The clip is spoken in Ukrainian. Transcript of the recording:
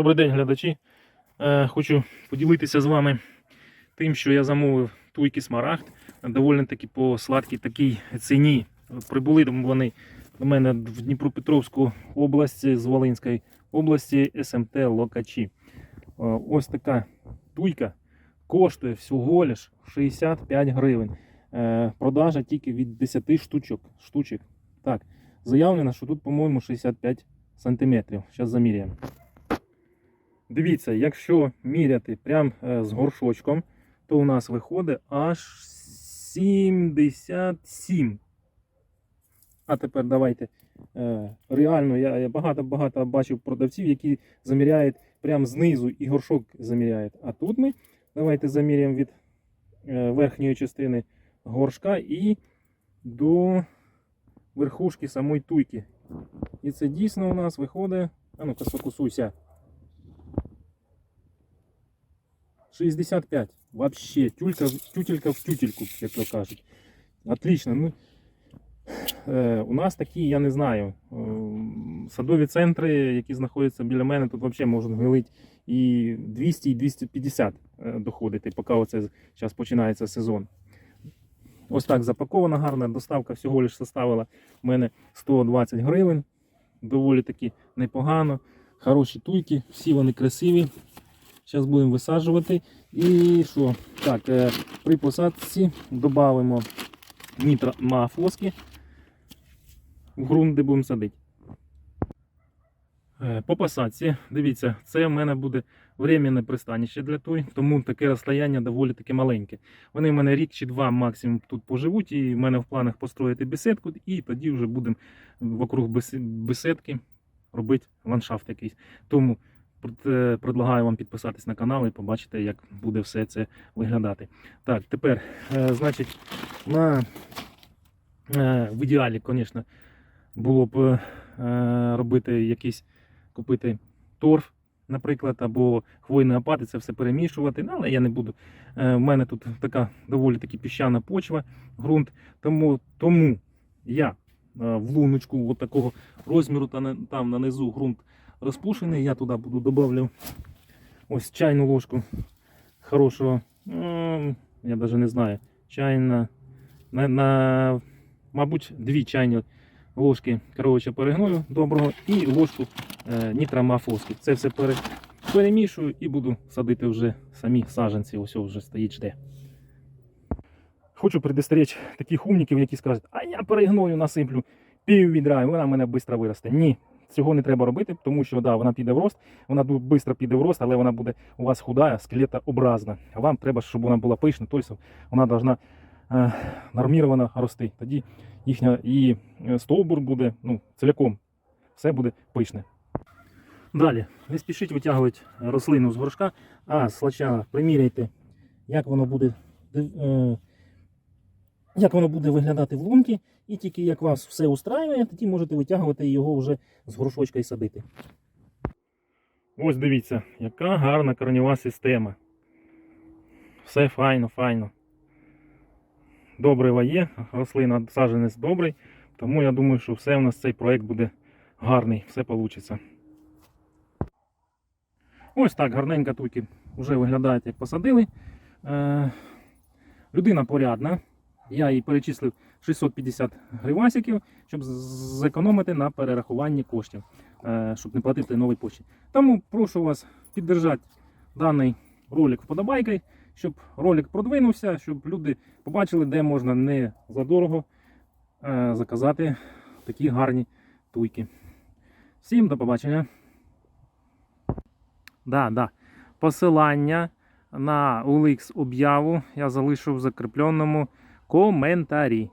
Добрий день, глядачі. Е, Хочу поділитися з вами тим, що я замовив туйки смарагд. Доволі таки по сладкій такій ціні. Прибули вони до мене в Дніпропетровську область з Волинської області СМТ Локачі. Е, Ось така туйка коштує всього лиш 65 гривень. Е, Продажа тільки від 10 штучок. штучок. Так, заявлено, що тут, по-моєму, 65 сантиметрів. Зараз заміряємо. Дивіться, якщо міряти прям е, з горшочком, то у нас виходить аж 77. А тепер давайте. е, Реально, я багато-багато бачив продавців, які заміряють прям знизу і горшок заміряють. А тут ми давайте заміряємо від е, верхньої частини горшка і до верхушки самої туйки. І це дійсно у нас виходить. А ну-ка, сфокусуйся. 65. Вообще, тюлька, тютелька в тютельку, як то кажуть. Отлично. Ну, е, у нас такі, я не знаю, е, садові центри, які знаходяться біля мене, тут взагалі можуть гнилити і 200, і 250 е, доходити, поки оце зараз починається сезон. Ось так запакована гарна доставка всього лиш составила в мене 120 гривень. Доволі таки непогано. Хороші туйки, всі вони красиві. Зараз будемо висаджувати. І що? Так, е, при посадці додамо нітромафоски в ґрунт, де будемо садити. Е, По посадці, дивіться, це в мене буде временне пристанище для той, тому таке розстояння доволі таки маленьке. Вони в мене рік чи два максимум тут поживуть, і в мене в планах построїти беседку, і тоді вже будемо вокруг бесе- беседки робити ландшафт якийсь. Тому предлагаю вам підписатись на канал і побачите, як буде все це виглядати. Так, тепер, е, значить, на, е, в ідеалі, звісно, було б е, робити якийсь, купити торф, наприклад, або хвойний опад, це все перемішувати, ну, але я не буду. Е, в мене тут така доволі таки піщана почва, ґрунт, тому, тому я е, в луночку от такого розміру там нанизу ґрунт розпушений. Я туди буду додавлю ось чайну ложку хорошого. м, Я навіть не знаю. Чайна. На, на, мабуть, дві чайні ложки коровича перегною доброго і ложку е, нітромафоски. Це все пере, перемішую і буду садити вже самі саджанці. Ось вже стоїть жде. Хочу предостеречь таких умників, які скажуть, а я перегною насиплю пів відра, і вона мене швидко виросте. Ні, цього не треба робити, тому що да, вона піде в рост, вона дуже швидко піде в рост, але вона буде у вас худа, скелетообразна. А вам треба, щоб вона була пишна, тобто вона повинна е, норміровано рости. Тоді їхня і е, стовбур буде ну, ціляком, все буде пишне. Далі, не спішіть витягувати рослину з горшка, а спочатку приміряйте, як воно буде. е, як воно буде виглядати в лунки, і тільки як вас все устраює, тоді можете витягувати його вже з горшочка і садити. Ось дивіться, яка гарна коренева система. Все файно, файно. Добрива є, рослина саджанець добрий, тому я думаю, що все у нас цей проект буде гарний, все вийде. Ось так гарненько туйки вже виглядають, як посадили. Е, людина порядна. Я їй перечислив 650 гривасиків, щоб зекономити на перерахуванні коштів, е, щоб не платити новій почті. Тому прошу вас піддержати даний ролик вподобайкою, щоб ролик продвинувся, щоб люди побачили, де можна не задорого е, заказати такі гарні туйки. Всім до побачення. Да, да. Посилання на OLX об'яву я залишу в закріпленому comentário.